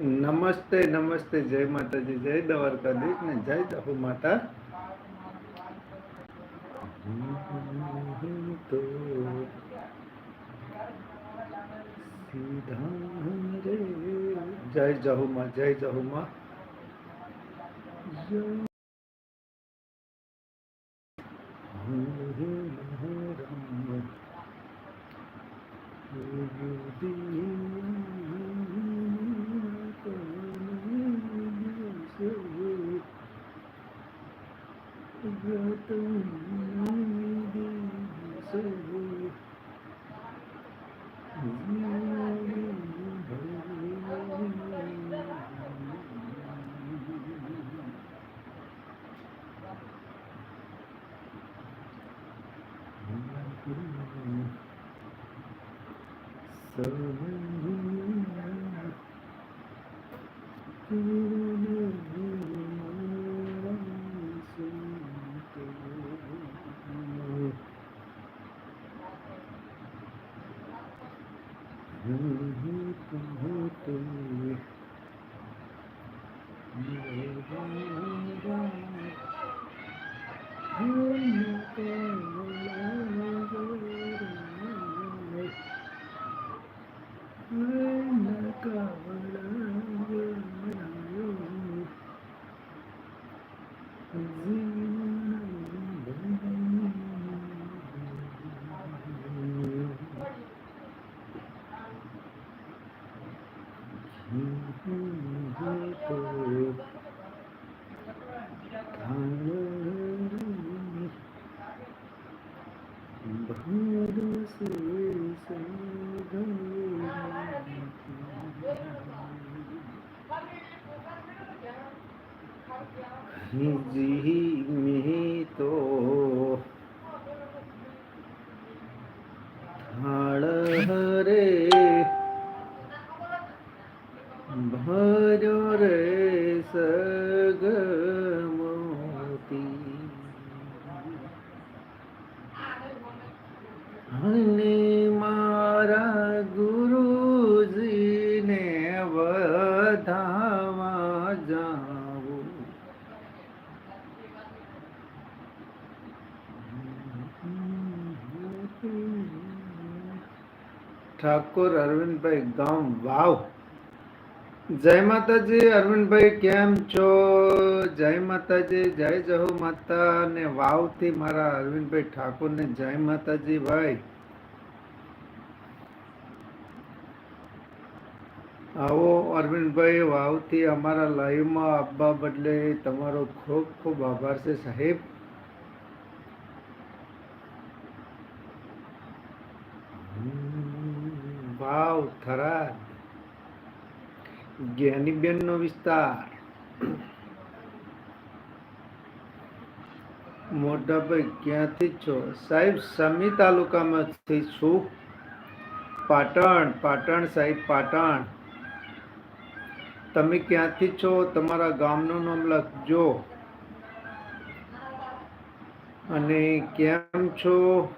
નમસ્તે નમસ્તે, જય માતાજી, જય દ્વારકાધીશ ને જય દહુ માતા. જય જહુમા જય જહુમા. હરે રામ જી મેં ઠાકોર અરવિંદભાઈ ગામ, વાવ. જય માતાજી અરવિંદભાઈ, કેમ છો? જય માતાજી, જય જહુ માતા ને વાવથી મારા અરવિંદભાઈ ઠાકોરને જય માતાજી ભાઈ. આવો અરવિંદભાઈ, વાવથી અમારા લાઈવમાં આવવા બદલે તમારો ખૂબ ખૂબ આભાર છે સાહેબ. વાવ, થરાદ. જ્ઞાનીબેન નો વિસ્તાર મોટાભાઈ ક્યાંથી છો? સાહેબ, સમી તાલુકામાંથી છું. પાટણ પાટણ સાહેબ, પાટણ. તમે ક્યાંથી છો? તમારા ગામનું નામ લખજો. અને કેમ છો?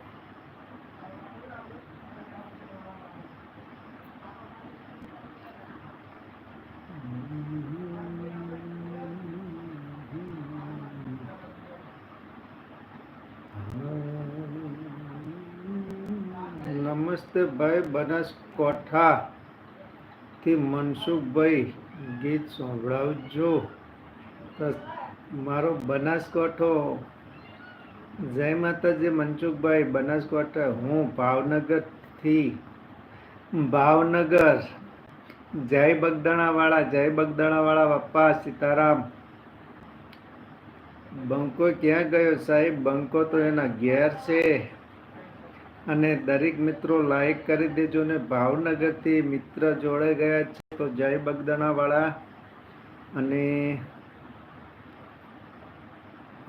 નમસ્તે બનાસકોઠાથી મનસુખભાઈ ગીત સંભળાવજો. મારો બનાસકોઠો, જય માતાજી મનસુખભાઈ, બનાસકોઠા. હું ભાવનગરથી ભાવનગર. જય બગદાણાવાળા જય બગદાણાવાળા બાપા, સીતારામ. બંકો ક્યાં ગયો સાહેબ? બંકો તો એના ઘેર છે. અને દરેક મિત્રો લાઈક કરી દેજો ને ભાવનગરથી મિત્ર જોડે ગયા છે. તો જય બગદાણાવાળા. અને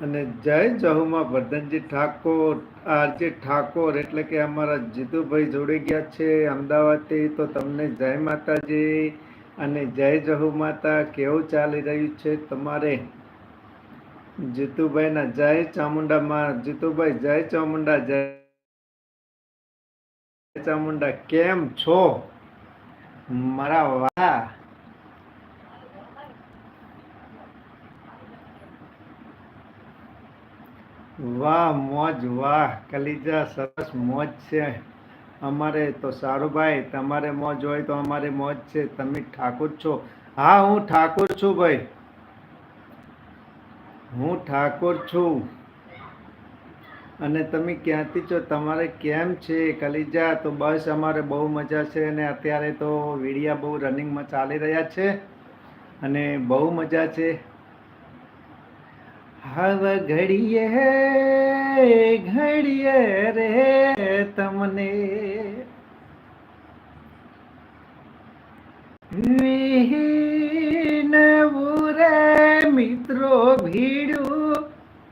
અને જય જહુમાં વર્ધનજી ઠાકોર, આરજી ઠાકોર એટલે કે અમારા જીતુભાઈ જોડી ગયા છે અમદાવાદથી તો તમને જય માતાજી અને જય જહુ માતા, કેવું ચાલી રહ્યું છે તમારે? જીતુભાઈના જય ચામુંડામાં, જીતુભાઈ જય ચામુંડા, જય ચામુંડા કેમ છો? મારા વાહ વાહ, મોજ, વાહ. કલીજા, સરસ મોજ છે. અમારે તો સારું ભાઈ તમારે મોજ હોય તો અમારે મોજ છે. તમે ઠાકોર છો. હા, હું ઠાકોર છું ભાઈ. હું ઠાકોર છું. અને તમે ક્યાંથી છો? તમારે કેમ છે? કલીજા તો બસ અમારે બહુ મજા છે અને અત્યારે તો વીડિયા બહુ રનિંગમાં ચાલી રહ્યા છે અને બહુ મજા છે. હવે ઘડીએ ઘડીએ રે તમને. વિહીનવું રે મિત્રો ભીડું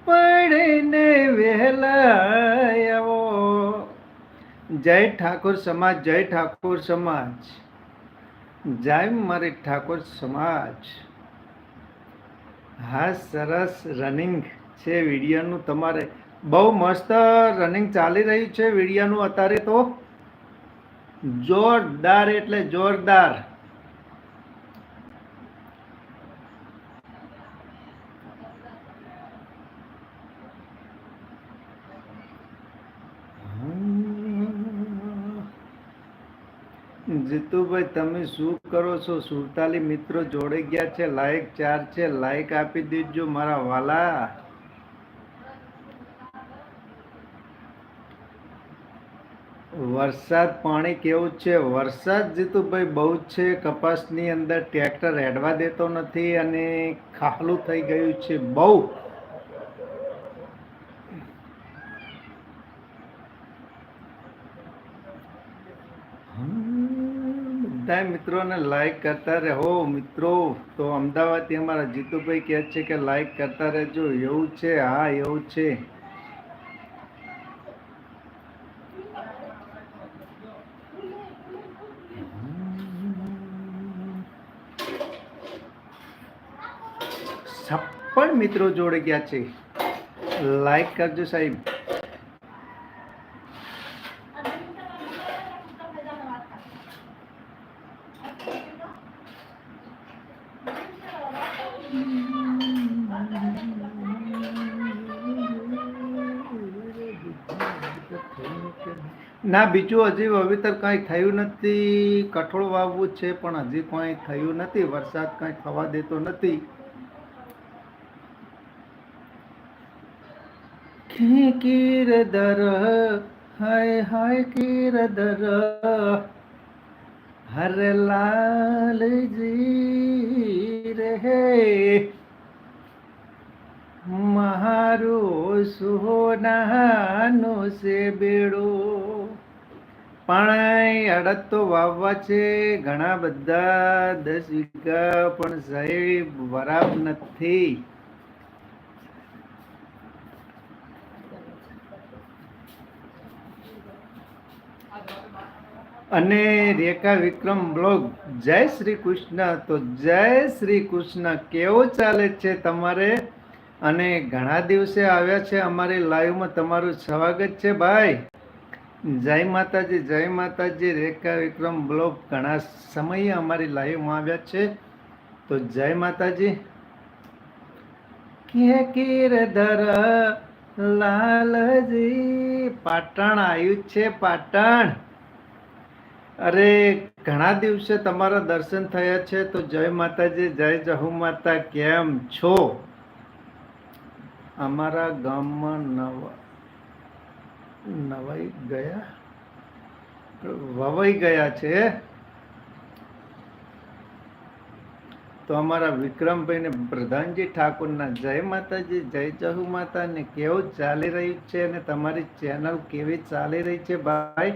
પડને વહેલા જય ઠાકોર સમાજ, જય ઠાકોર સમાજ. જય મારી ઠાકોર સમાજ. હા, સરસ રનિંગ છે વિડિયાનું તમારે. બહુ મસ્ત રનિંગ ચાલી રહ્યું છે વિડિયાનું અત્યારે તો. જોરદાર એટલે જોરદાર. જીતુભાઈ, તમે શું કરો છો? સુરતાલી મિત્રો જોડે ગયા છે લાઈક ચાર છે લાઈક આપી દેજો મારા વાલા. વરસાદ પાણી કેવું છે? વરસાદ જીતુભાઈ બહુ છે. કપાસની અંદર ટ્રેક્ટર હેડવા દેતો નથી અને ખાલું થઈ ગયું છે બહુ. બધા મિત્રોને લાઈક કરતા રહો મિત્રો. તો અમદાવાદથી અમારા જીતુભાઈ કહે છે કે લાઈક કરતા રહેજો. એવું છે? હા, એવું છે. છપ્પન મિત્રો જોડે ગયા છે. લાઈક કરજો સાહેબ. ના, બીજું હજી વાવેતર કઈ થયું નથી. કઠોળ વાવવું છે, પણ હજી કઈ થયું નથી. વરસાદ કઈ થવા દેતો નથી. કીર દર, હાય હાય કીર દર. હર લાલજી રહે મારું સોનાનો છે બેડો પણ અડદ તો વાવવા છે. ઘણા બધા દસ વીઘા પણ સાહેબ વરાપ નથી. અને રેખા વિક્રમ બ્લોગ, જય શ્રી કૃષ્ણ. તો જય શ્રી કૃષ્ણ, કેવો ચાલે છે તમારે? અને ઘણા દિવસે આવ્યા છે અમારી લાઈવમાં તમારું સ્વાગત છે, ભાઈ. જય માતાજી જય માતાજી. રેખા વિક્રમ બ્લોગ ઘણા સમયે અમારી લાઈવમાં આવ્યા છે. તો જય માતાજી. કે કીરધર લાલજી. પાટણ આવ્યું છે, પાટણ. અરે, ઘણા દિવસે તમારા દર્શન થયા છે તો જય માતાજી, જય જહુ માતા. કેમ છો? અમારા ગામમાં નવા નવાઈ ગયા? વવાઈ ગયા છે? તો અમારા વિક્રમભાઈ ને પ્રધાનજી ઠાકોરના જય માતાજી, જય જહુ માતા ને કેવું ચાલી રહ્યું છે અને તમારી ચેનલ કેવી ચાલી રહી છે ભાઈ?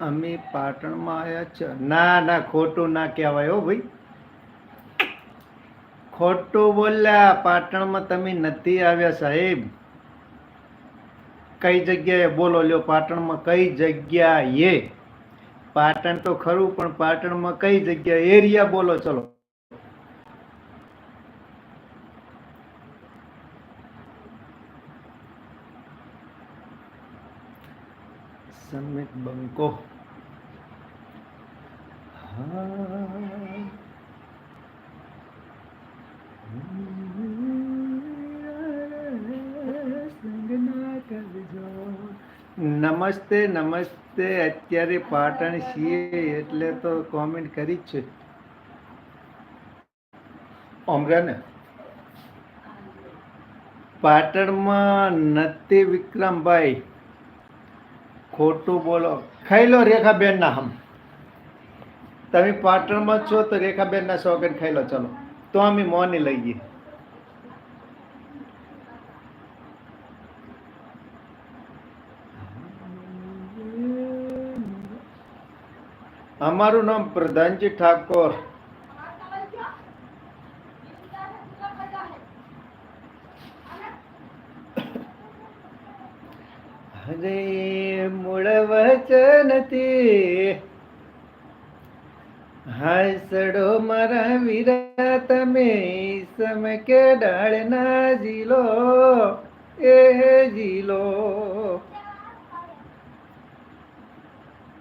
અમે પાટણમાં આવ્યા છે. ના ના, ખોટું ના કહેવાય હો ભાઈ. ખોટું બોલ્યા, પાટણમાં તમે નથી આવ્યા સાહેબ. કઈ જગ્યાએ બોલો લ્યો, પાટણમાં કઈ જગ્યાએ? પાટણ તો ખરું, પણ પાટણમાં કઈ જગ્યા એરિયા બોલો, ચલો. સમિત બંકો. હા. નમસ્તે નમસ્તે. અત્યારે પાટણ છીએ એટલે તો કોમેન્ટ કરી જ છે. ઓમરાને પાટણમાં નથી વિક્રમભાઈ. ખોટું બોલો. ખાઈ લો રેખાબેન ના હમ. તમે પાટણમાં છો તો રેખાબેન ના સોગન ખાઈ લો. ચલો. તો અમે મોની લઈએ. અમારું નામ પ્રધાનજી ઠાકોર હરે મૂળ વચનથી હાસડો મારા વીરા તમે સમ કે ડાળના જીલો એ જીલો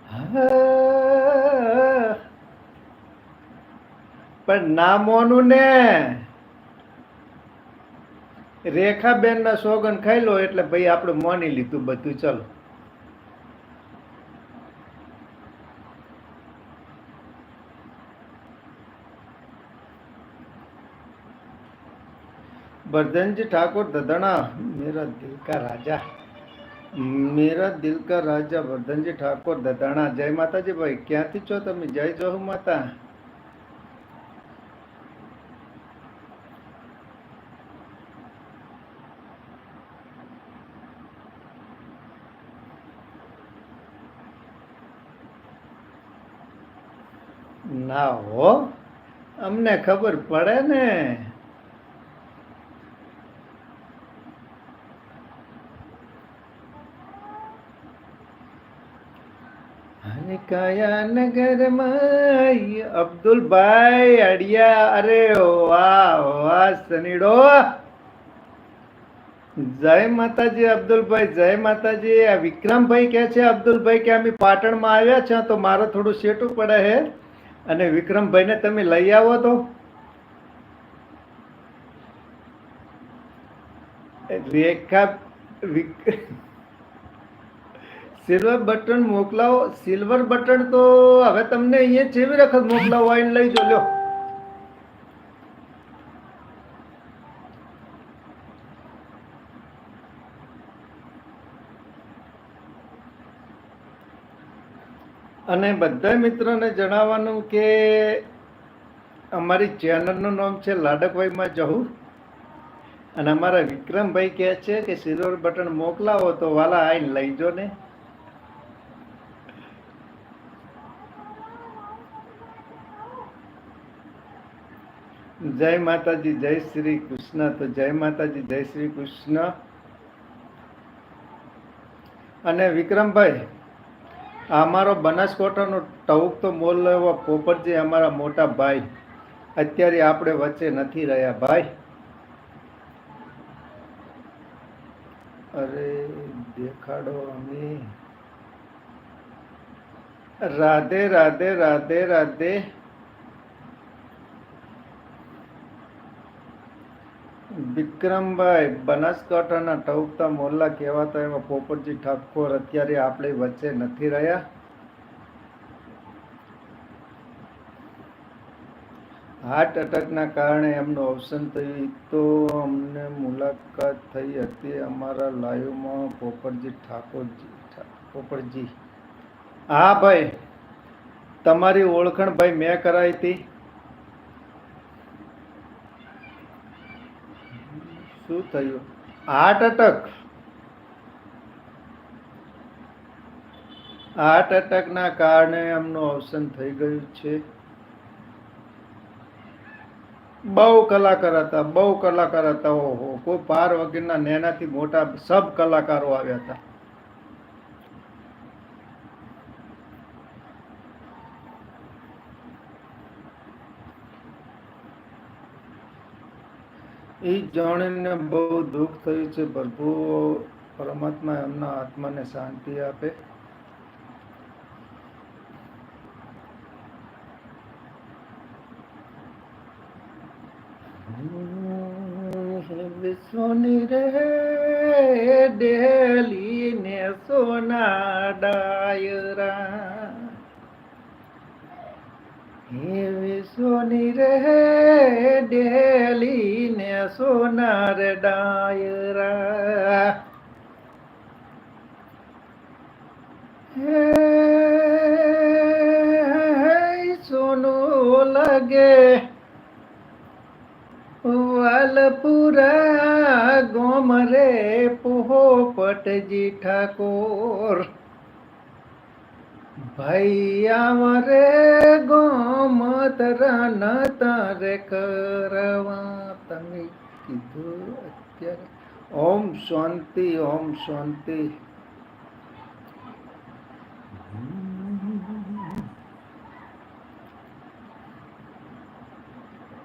હા. પણ નામોનું ને. રેખાબેન ના સોગન ખાઈ લો એટલે ભાઈ આપણે મોની લીધું બધું. ચલો. બરધનજી ઠાકોર દદણા મેરા દિલ કા રાજા. મેરા દિલ કા રાજા વર્ધનજી ઠાકોર દદાણા જય માતાજી ભાઈ ક્યાંથી છો તમે જય જોહુ માતા ના હો અમને ખબર પડે ને. કયા નગરમાં અબ્દુલભાઈ અડિયા. અરે સનીડો. જય માતાજી અબ્દુલભાઈ, જય માતાજી. આ વિક્રમભાઈ કે છે, અબ્દુલભાઈ, કે અમે પાટણમાં આવ્યા છે, તો મારે થોડું શેટું પડે છે અને વિક્રમભાઈને તમે લઈ આવો તો. રેખા વિક સિલ્વર બટન મોકલાવો. સિલ્વર બટન તો હવે તમને અહીંયા જેવી વખત મોકલાવો આવીને લઈ જો લ્યો. અને બધા મિત્રોને જણાવવાનું કે અમારી ચેનલનું નામ છે લાડકભાઈમાં જહુર. અને અમારા વિક્રમભાઈ કહે છે કે સિલ્વર બટન મોકલાવો તો વાલા આવીને લઈ જો ને. જય માતાજી, જય શ્રી કૃષ્ણ. તો જય માતાજી, જય શ્રી કૃષ્ણ. અને વિક્રમભાઈ અમારો બનાસકાંઠાનો ટહુક તો મોલ લેવો પોપટજી અમારા મોટા ભાઈ. અત્યારે આપણે વચ્ચે નથી રહ્યા ભાઈ. અરે, દેખાડો અમે. રાધે રાધે રાધે રાધે. વિક્રમભાઈ, બનાસકાંઠાના ટહુકતા મોલ્લા કહેવાતા એવા પોપટજી ઠાકોર અત્યારે આપણે વચ્ચે નથી રહ્યા. હાર્ટ એટેકના કારણે એમનું અવસાન થયું. તો અમને મુલાકાત થઈ હતી અમારા લાઈવમાં પોપટજી ઠાકોરજી પોપટજી. હા ભાઈ, તમારી ઓળખાણ ભાઈ મેં કરાવી હતી. શું થયું? Heart attack. હાર્ટ એટેકના કારણે એમનું અવસાન થઈ ગયું છે. બહુ કલાકાર હતા, બહુ કલાકાર હતા, ઓહો. કોઈ પાર વગરના નેનાથી મોટા સબ કલાકારો આવ્યા હતા. એ જાણીને બહુ દુઃખ થયું છે. પ્રભુ પરમાત્મા એમના આત્માને શાંતિ આપે. વિશ્વની રે ડેલી ને સોના ડાયરા. હે સોની રે ડેલી સોનાર ડાયરા હે સોનું લાગે વાલપુરા ગોમ રે પોહો પટજી ઠાકોર ભાઈ આવરે ગોમત રન તારે કરવા. તમે કીધું અત્યારે. ઓમ શાંતિ ઓમ શાંતિ.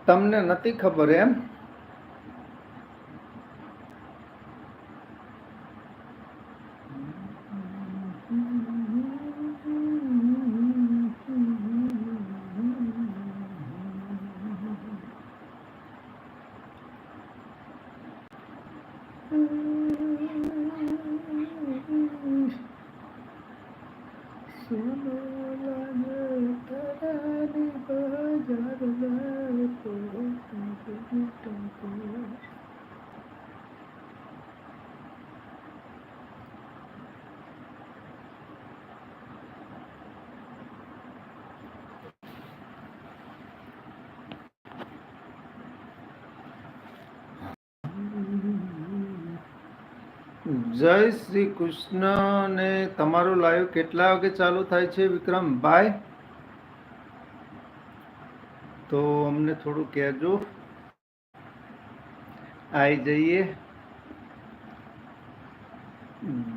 તમને નથી ખબર એમ સોનો લાગે તારાની બજાર લાગે તો ટંકો ટંકો. જય શ્રી કૃષ્ણ ને તમારું લાઈવ કેટલા વાગે ચાલુ થાય છે વિક્રમભાઈ તો અમને થોડું કહેજો. આવી જઈએ.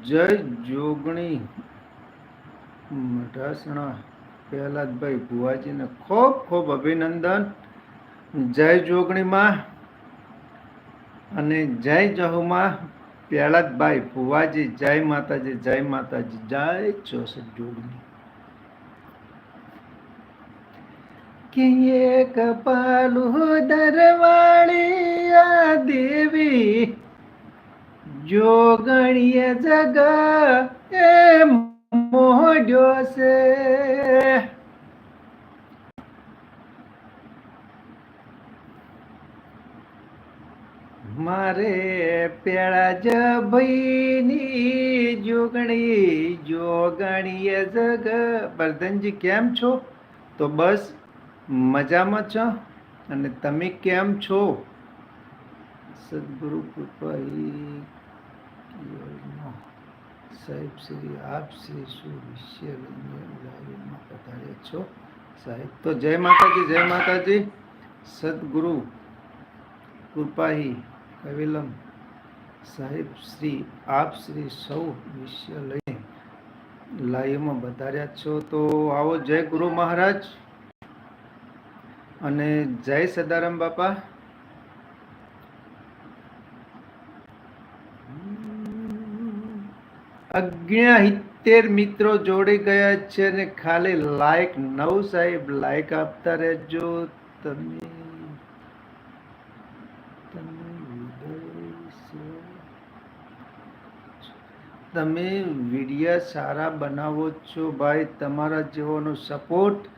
જય જોગણી. મઢાસણા. પ્રહલાદભાઈ ભુવાજીને ખૂબ ખૂબ અભિનંદન. જય જોગણીમાં અને જય જહુમાં પ્રહલાદભાઈ ભુવાજી, જય માતાજી જય માતાજી, જય ચોસઠ જોગણી. પાલુ દરવાળી આ દેવી જોગણીએ જગ એ મોડ્યો છે મારે પેળા જ ભાઈની જોગણી જોગણીએ જગ બરદનજી કેમ છો તો બસ મજામાં છો? અને તમે કેમ છો? સદગુરુ કૃપાઈ સાહેબ શ્રી, આપ શ્રી શું વિષય પધાર્યા છો? સાહેબ, તો જય માતાજી જય માતાજી. સદગુરુ કૃપાહી કવિલમ. સાહેબ શ્રી, આપ શ્રી સૌ વિષય લઈને લાઈવમાં બતાર્યા છો. તો આવો જય ગુરુ મહારાજ. અને જય સદારામ બાપા. અગ્નિહિત્તેર મિત્રો જોડી ગયા છે ને ખાલી લાયક નવ સાહેબ લાયક આપતા રહેજો. તમે તમે વિડીયા સારા બનાવો છો ભાઈ, તમારા જેવાનો સપોર્ટ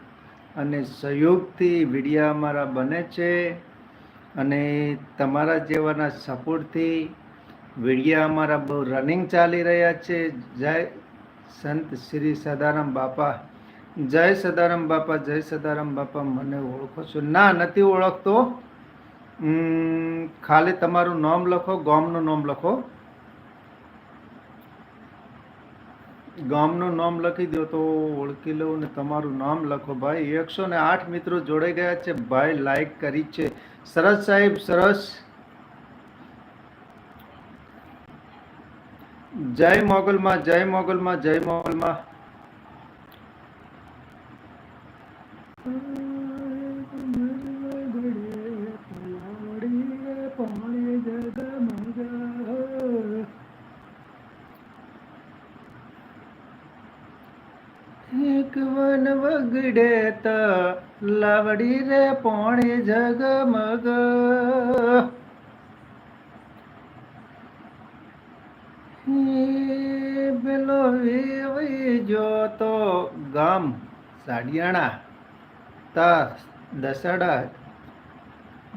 અને સહયોગથી વિડીયા અમારા બને છે અને તમારા જેવાના સપોર્ટથી વિડીયા અમારા બહુ રનિંગ ચાલી રહ્યા છે. જય સંત શ્રી સદારામ બાપા. જય સદારામ બાપા, જય સદારામ બાપા, મને ઓળખો છો. ના, નથી ઓળખતો. ખાલી તમારું નામ લખો, ગામનું નામ લખો. ગામનું નામ લખી દો તો ઓળખી લઉં ને તમારું નામ લખો. ભાઈ, એકસો ને આઠ મિત્રો જોડાઈ ગયા છે. ભાઈ લાઈક કરી છે. સરસ સાહેબ, સરસ. જય મોગલમાં જય મોગલમાં જય મોગલમાં. વગડે લાવડી રે પોણી જગમગ પેલો જો તો ગામ સાડિયાણા તા દસાડા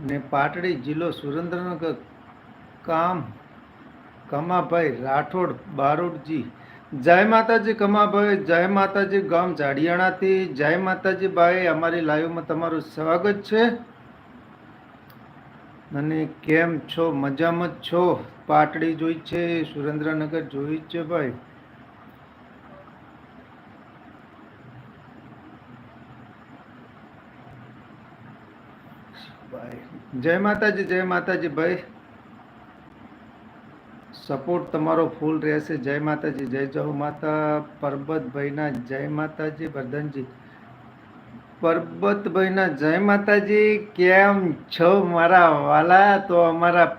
ને પાટડી જિલ્લો સુરેન્દ્રનગર. કામ, કમાભાઈ રાઠોડ બારોટજી. જય માતાજી કમાભાઈ, જય માતાજી ગામ ઝાડિયાણાથી જય માતાજી ભાઈ અમારી લાઈવમાં તમારું સ્વાગત છે. અને કેમ છો? મજામાં છો? પાટડી જોઈ છે, સુરેન્દ્રનગર જોઈ છે ભાઈ. જય માતાજી જય માતાજી ભાઈ. સપોર્ટ તમારો ફૂલ રહેશે. જય માતાજી, જય જહુ માતા, પરબતભાઈના જય માતાજી, વર્ધનજી. પરબતભાઈના જય માતાજી, કેમ છો મારા વાલા? તો અમારા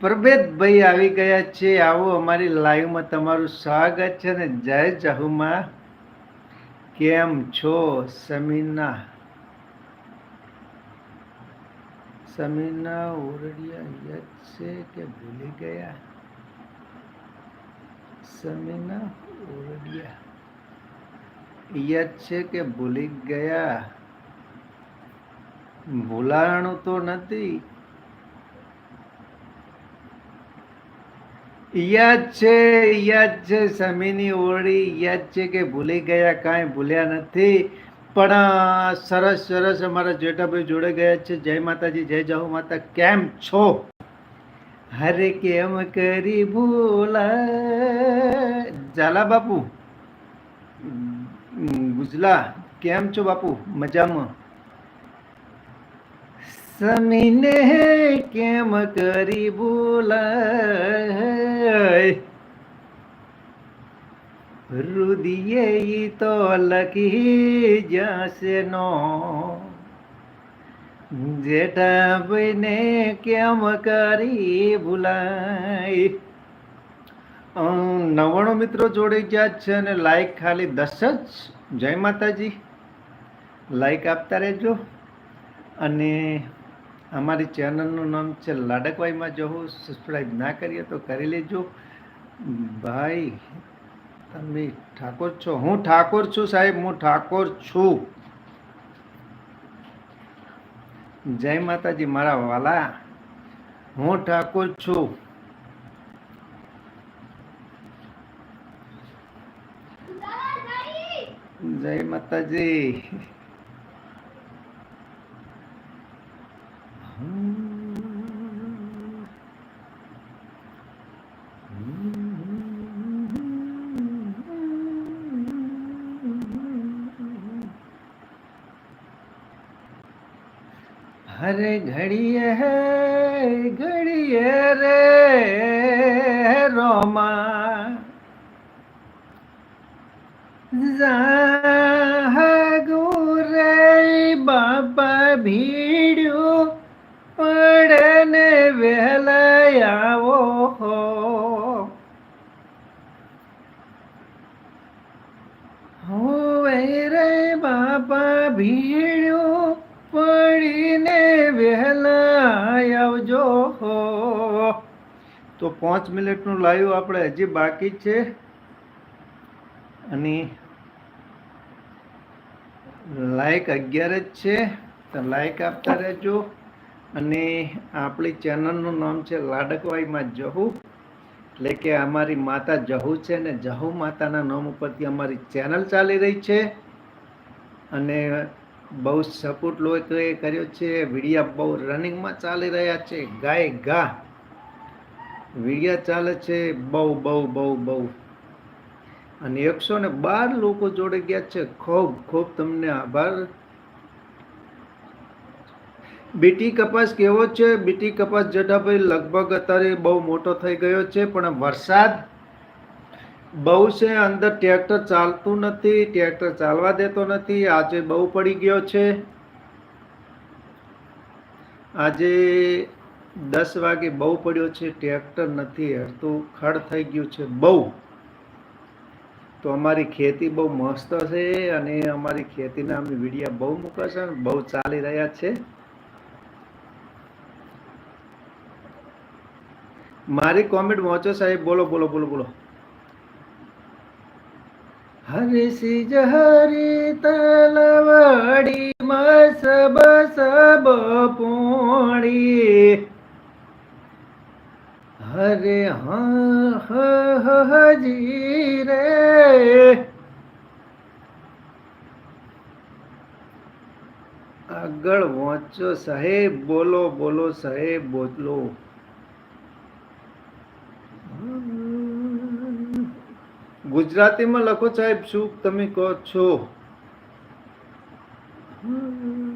પરબેતભાઈ આવી ગયા છે. આવો અમારી લાઈવમાં તમારું સ્વાગત છે ને જય જહુમાં કેમ છો સમીના? સમીના ઓરડિયા યાદ છે કે ભૂલી ગયા? સમીના ઓરડિયા યાદ છે કે ભૂલી ગયા? ભૂલાણું તો નથી. યાદ છે યાદ છે સમીની ઓળી યાદ છે કે ભૂલી ગયા, કાંઈ ભૂલ્યા નથી. પણ સરસ સરસ અમારા જેઠાભાઈ જોડે ગયા છે. જય માતાજી, જય જાહુ માતા. કેમ છો? હરે કેમ કરી ભૂલા ઝાલા બાપુ ઉમ, ગુજલા કેમ છો બાપુ મજામાં સમીને કેમ કરી ભૂલાય રુદિયે ઈ તો લખી જશે નો જેઠા ભાઈને કેમ કરી ભૂલાય નવાણું મિત્રો જોડે ગયા છે અને લાઈક ખાલી દસ જ. જય માતાજી. લાઈક આપતા રહેજો. અને અમારી ચેનલનું નામ છે લાડકવાઈમાં. જવું સબસ્ક્રાઈબ ના કરીએ તો કરી લેજો. ભાઈ, તમે ઠાકોર છો? હું ઠાકોર છું સાહેબ, હું ઠાકોર છું. જય માતાજી મારા વાલા. હું ઠાકોર છું. જય માતાજી. તો પાંચ મિનિટનું લાઈવ આપણે હજી બાકી છે. અને લાઈક અગિયાર જ છે, તો લાઈક આપતા રહેજો. અને આપણી ચેનલનું નામ છે લાડકવાઈમાં જહુ, એટલે કે અમારી માતા જહુ છે ને જહુ માતાના નામ ઉપરથી અમારી ચેનલ ચાલી રહી છે. અને બહુ સપોર્ટ લોકોએ કર્યો છે. વિડીયા બહુ રનિંગમાં ચાલી રહ્યા છે. ગાય ગા. વિડીયા ચાલે છે બહુ બહુ બહુ બહુ. અને એકસો ને બાર લોકો જોડે ગયા છે. ખૂબ ખૂબ તમને આભાર. બીટી કપાસ કેવો છે? બીટી કપાસ જટાભાઈ લગભગ અત્યારે બહુ મોટો થઈ ગયો છે, પણ વરસાદ બહુ છે. અંદર ટ્રેક્ટર ચાલતું નથી, ટ્રેક્ટર ચાલવા દેતો નથી. આજે બહુ પડી ગયો છે. આજે દસ વાગે બહુ પડ્યો છે, ટ્રેક્ટર નથી હરતું ખડ થઈ ગયું છે, બહુ. તો અમારી ખેતી બહુ મસ્ત છે અને અમારી ખેતીના અમે વિડીયા બહુ મૂકે બહુ ચાલી રહ્યા છે. મારી કોમેન્ટ વાંચો સાહેબ, બોલો બોલો બોલો બોલો. હરે સિજ હરી તલવાડી મસબ સબ પોણી. હરે હજી રે. આગળ વાંચો સાહેબ, બોલો બોલો સાહેબ, બોલો. ગુજરાતીમાં લખો સાહેબ શું તમે કહો છો?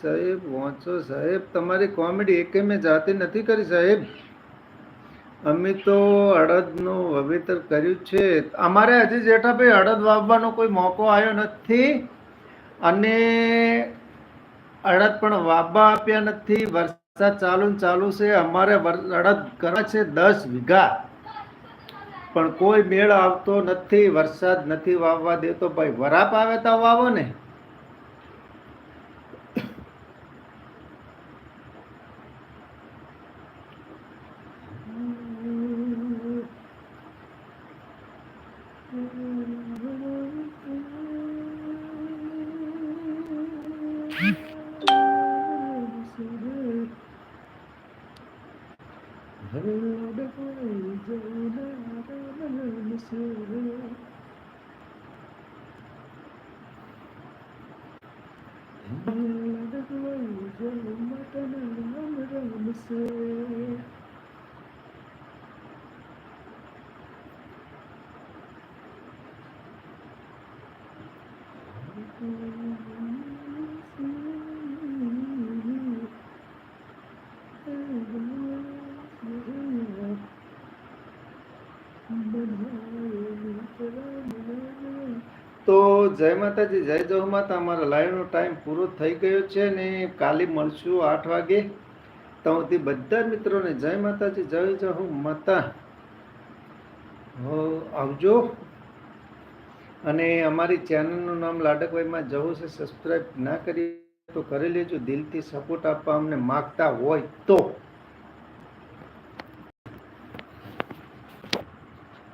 સાહેબ, વાંચો સાહેબ, તમારી કોમેડી એકે મેં જાતે નથી કરી સાહેબ. અમે તો અડદનું વાવેતર કર્યું છે. અમારે હજી જેઠાભાઈ અડદ વાવવાનો કોઈ મોકો આવ્યો નથી અને અડદ પણ વાવવા આપ્યા નથી. વરસાદ ચાલુ ચાલુ છે. અમારે અડદ કરવા છે દસ વીઘા. પણ કોઈ મેળ આવતો નથી. વરસાદ નથી વાવવા દેતો. ભાઈ વરાપ આવે તો વાવો ને. તો જય માતાજી, જય જય માતા. અમારા લાઈવનો ટાઈમ પૂરો થઈ ગયો છે ને કાલે મળશું આઠ વાગે. તો બધા મિત્રોને જય માતાજી, જય જય માતા. આવજો. અને અમારી ચેનલનું નામ લાડકભાઈમાં જવું છે સબસ્ક્રાઈબ ના કરી તો કરી લેજો. દિલથી સપોર્ટ આપવા અમને માગતા હોય તો.